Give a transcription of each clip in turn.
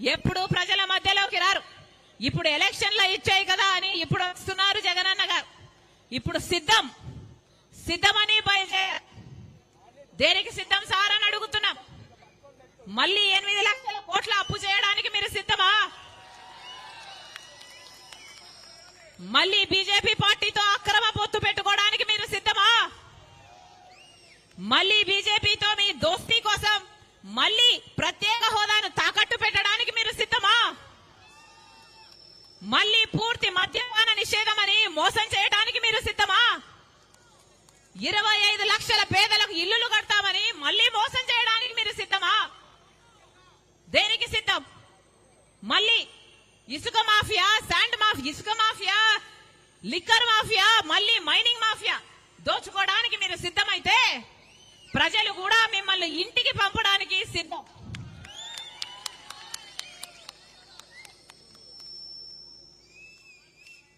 ఎప్పుడు ప్రజల మధ్యలోకి రారు. ఇప్పుడు ఎలక్షన్లో ఇచ్చాయి కదా అని ఇప్పుడు వస్తున్నారు జగనన్న గారు. ఇప్పుడు సిద్ధం. సిద్ధమని బయలుదేరారు దేనికి సిద్ధం సార్ అని అడుగుతున్నాం. మళ్ళీ ఎనిమిది లక్షల కోట్ల అప్పు చేయడానికి మీరు సిద్ధమా? మళ్ళీ బీజేపీ పార్టీతో అక్రమ పొత్తు పెట్టుకోవడానికి మీరు సిద్ధమా? మళ్ళీ బీజేపీతో మీ దోస్తీ కోసం మళ్ళీ ప్రత్యేక హోదాను తాకట్టు పెట్టడానికి మీరు సిద్ధమా మళ్ళీ పూర్తి మద్యపాన నిషేధం అని మోసం చేయడానికి మీరు సిద్ధమా? ఇరవై ఐదు లక్షల పేదలకు ఇల్లులు కడతామని మళ్ళీ మోసం చేయడానికి మీరు సిద్ధమా? దేనికి సిద్ధం? మళ్ళీ ఇసుక మాఫియా శాండ్ మాఫియా ఇసుక మాఫియా లిక్కర్ మాఫియా మళ్ళీ మైనింగ్ మాఫియా దోచుకోవడానికి మీరు సిద్ధమైతే ప్రజలు కూడా మిమ్మల్ని ఇంటికి పంపడానికి సిద్ధం.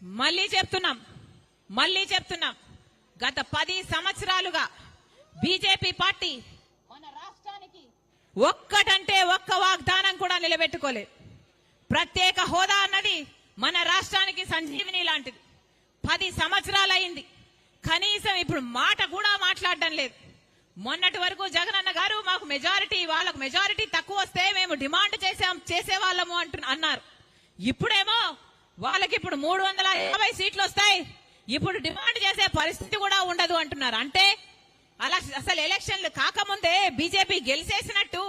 మళ్ళీ చెప్తున్నాం మళ్ళీ చెప్తున్నాం. గత పది సంవత్సరాలుగా బీజేపీ పార్టీ మన రాష్ట్రానికి ఒక్కటంటే ఒక్క వాగ్దానం కూడా నిలబెట్టుకోలేదు. ప్రత్యేక హోదా అన్నది మన రాష్ట్రానికి సంజీవిని లాంటిది. పది సంవత్సరాలైంది కనీసం ఇప్పుడు మాట కూడా మాట్లాడడం లేదు. మొన్నటి వరకు జగనన్న గారు మాకు మెజారిటీ వాళ్ళకు మెజారిటీ తక్కువ వస్తే మేము డిమాండ్ చేసాం చేసేవాళ్ళము అంటు అన్నారు. ఇప్పుడేమో వాళ్ళకి ఇప్పుడు మూడు వందల యాభై సీట్లు వస్తాయి ఇప్పుడు డిమాండ్ చేసే పరిస్థితి కూడా ఉండదు అంటున్నారు. అంటే అలా అసలు ఎలక్షన్లు కాకముందే బీజేపీ గెలిచేసినట్టు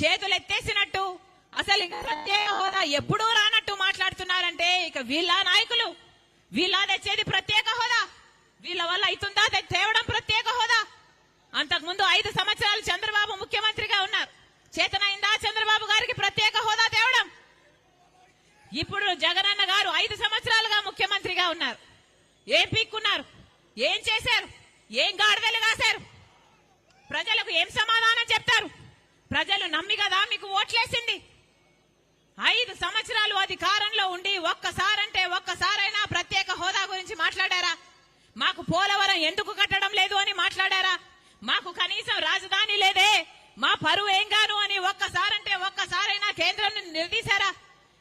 చేతులు ఎత్తేసినట్టు అసలు ఇంకా ప్రత్యేక హోదా ఎప్పుడూ రానట్టు మాట్లాడుతున్నారంటే ఇక వీళ్ళ నాయకులు. వీళ్ళ తెచ్చేది ప్రత్యేక హోదా. వీళ్ళ వల్ల అవుతుందా తేవడం ప్రత్యేక హోదా. అంతకుముందు ఐదు సంవత్సరాలు చంద్రబాబు ముఖ్యమంత్రిగా ఉన్నారు. చేతనైందా చంద్రబాబు గారికి ప్రత్యేక హోదా? ఇప్పుడు జగనన్న గారు ఐదు సంవత్సరాలుగా ముఖ్యమంత్రిగా ఉన్నారు. ఏం పీక్కున్నారు? ఏం చేశారు? ఏం గాడిదలు కాశారు? ప్రజలకు ఏం సమాధానం చెప్తారు? ప్రజలు నమ్మి కదా మీకు ఓట్లేసింది? ఐదు సంవత్సరాలు అధికారంలో ఉండి ఒక్కసారంటే ఒక్కసారైనా ప్రత్యేక హోదా గురించి మాట్లాడారా? మాకు పోలవరం ఎందుకు కట్టడం లేదు అని మాట్లాడారా? మాకు కనీసం రాజధాని లేదే మా పరువు ఏం గాను అని ఒక్కసారంటే ఒక్కసారైనా కేంద్రం నుండి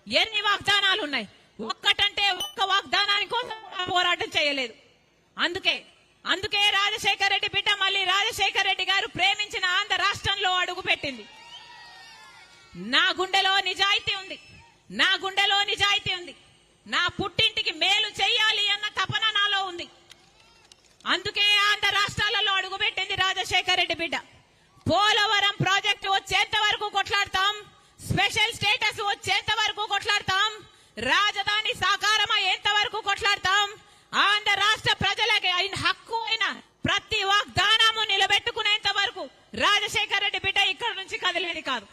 ఎన్ని వాగ్దానాలు ఉన్నాయి ఒక్కటంటే ఒక్క వాగ్దానాని కోసం పోరాటం చేయలేదు. అందుకే అందుకే రాజశేఖర రెడ్డి బిడ్డ మళ్ళీ రాజశేఖర రెడ్డి గారు ప్రేమించిన ఆంధ్ర రాష్ట్రంలో అడుగు పెట్టింది. నా గుండెలో నిజాయితీ ఉంది. నా గుండెలో నిజాయితీ ఉంది. నా పుట్టింటికి మేలు చెయ్యాలి అన్న తపన నాలో ఉంది. అందుకే ఆంధ్ర రాష్ట్రాలలో అడుగుపెట్టింది రాజశేఖర రెడ్డి బిడ్డ. పోలవరం ప్రాజెక్టు వచ్చేంత వరకు కొట్లాడతాం స్పెషల్ స్టేటస్ వచ్చేంత వరకు కొట్లాడతాం రాజధాని సాకారం హక్కు కొట్లాడతాం. ఆంధ్ర రాష్ట్ర ప్రజలకి అయిన హక్కు అయిన ప్రతి వాగ్దానము నిలబెట్టుకునేంత వరకు రాజశేఖర రెడ్డి బిడ్డ ఇక్కడ నుంచి కదిలేది కాదు.